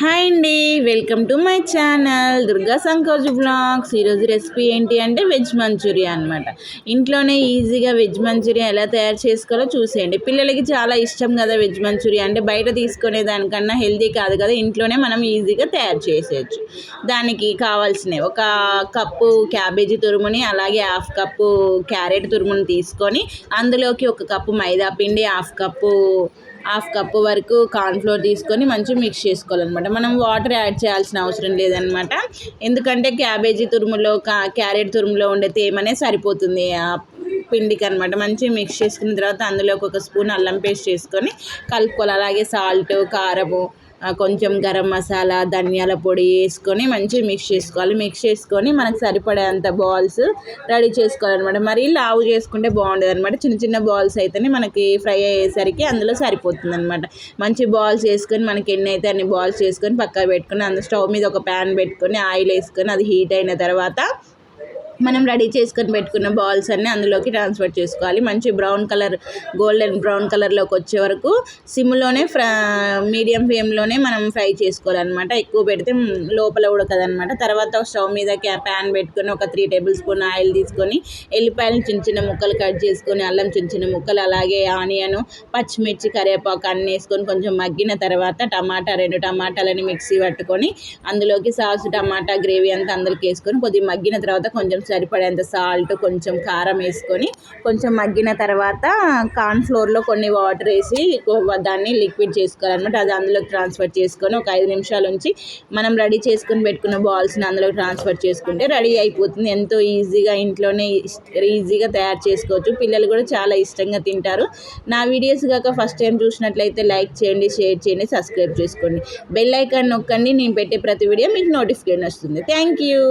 Hi అండి welcome to my channel Durga సంకోజ్ blogs ఈరోజు recipe ఏంటి అంటే వెజ్ మంచూరియా అనమాట ఇంట్లోనే ఈజీగా వెజ్ మంచూరియా ఎలా తయారు చేసుకోవాలో చూసేయండి. పిల్లలకి చాలా ఇష్టం కదా వెజ్ మంచూరియా అంటే బయట తీసుకునే దానికన్నా హెల్తీ కాదు కదా ఇంట్లోనే మనం ఈజీగా తయారు చేసేయచ్చు. దానికి కావాల్సినవి ఒక కప్పు క్యాబేజీ తురుముని అలాగే హాఫ్ కప్పు క్యారెట్ తురుముని తీసుకొని అందులోకి ఒక కప్పు మైదా పిండి హాఫ్ కప్పు హాఫ్ కప్పు వరకు కార్న్ఫ్లోర్ తీసుకొని మంచిగా మిక్స్ చేసుకోవాలన్నమాట. మనం వాటర్ యాడ్ చేయాల్సిన అవసరం లేదనమాట ఎందుకంటే క్యాబేజీ తురుములో క్యారెట్ తురుములో ఉండే తేమనే సరిపోతుంది. పిండికి అనమాట మంచిగా మిక్స్ చేసుకున్న తర్వాత అందులో ఒక స్పూన్ అల్లం పేస్ట్ చేసుకొని కలుపుకోవాలి. అలాగే సాల్ట్ కారము కొంచెం గరం మసాలా ధనియాల పొడి వేసుకొని మంచిగా మిక్స్ చేసుకోవాలి. మిక్స్ చేసుకొని మనకు సరిపడేంత బాల్స్ రెడీ చేసుకోవాలన్నమాట. మరి లావు చేసుకుంటే బాగుండదు అనమాట చిన్న చిన్న బాల్స్ అయితేనే మనకి ఫ్రై అయ్యేసరికి అందులో సరిపోతుంది అనమాట మంచి బాల్స్ వేసుకొని మనకి ఎన్ని అయితే అన్ని బాల్స్ చేసుకొని పక్కన పెట్టుకొని అందులో స్టవ్ మీద ఒక ప్యాన్ పెట్టుకొని ఆయిల్ వేసుకొని అది హీట్ అయిన తర్వాత మనం రెడీ చేసుకొని పెట్టుకున్న బాల్స్ అన్నీ అందులోకి ట్రాన్స్ఫర్ చేసుకోవాలి. మంచి బ్రౌన్ కలర్ గోల్డెన్ బ్రౌన్ కలర్లోకి వచ్చే వరకు సిమ్లోనే ఫ్రా మీడియం ఫ్లేమ్లోనే మనం ఫ్రై చేసుకోవాలన్నమాట. ఎక్కువ పెడితే లోపల ఉడకదనమాట తర్వాత స్టవ్ మీద ప్యాన్ పెట్టుకొని ఒక త్రీ టేబుల్ స్పూన్ ఆయిల్ తీసుకొని ఎల్లిపాయలు చిన్న చిన్న ముక్కలు కట్ చేసుకొని అల్లం చిన్న చిన్న ముక్కలు అలాగే ఆనియన్ పచ్చిమిర్చి కరివేపాకు అన్నీ వేసుకొని కొంచెం మగ్గిన తర్వాత టమాటా రెండు టమాటాలని మిక్సీ పట్టుకొని అందులోకి సాసు టమాటా గ్రేవీ అంతా అందులోకి వేసుకొని కొద్దిగా మగ్గిన తర్వాత కొంచెం సరిపడేంత సాల్ట్ కొంచెం కారం వేసుకొని కొంచెం మగ్గిన తర్వాత కార్న్ఫ్లోర్లో కొన్ని వాటర్ వేసి దాన్ని లిక్విడ్ చేసుకోవాలన్నమాట. అది అందులోకి ట్రాన్స్ఫర్ చేసుకొని ఒక ఐదు నిమిషాల నుంచి మనం రెడీ చేసుకొని పెట్టుకున్న బాల్స్ని అందులోకి ట్రాన్స్ఫర్ చేసుకుంటే రెడీ అయిపోతుంది. ఎంతో ఈజీగా ఇంట్లోనే ఈజీగా తయారు చేసుకోవచ్చు. పిల్లలు కూడా చాలా ఇష్టంగా తింటారు. నా వీడియోస్ కాక ఫస్ట్ టైం చూసినట్లయితే లైక్ చేయండి షేర్ చేయండి సబ్స్క్రైబ్ చేసుకోండి. బెల్ ఐకాన్ నొక్కండి. నేను పెట్టే ప్రతి వీడియో మీకు నోటిఫికేషన్ వస్తుంది. Thank you!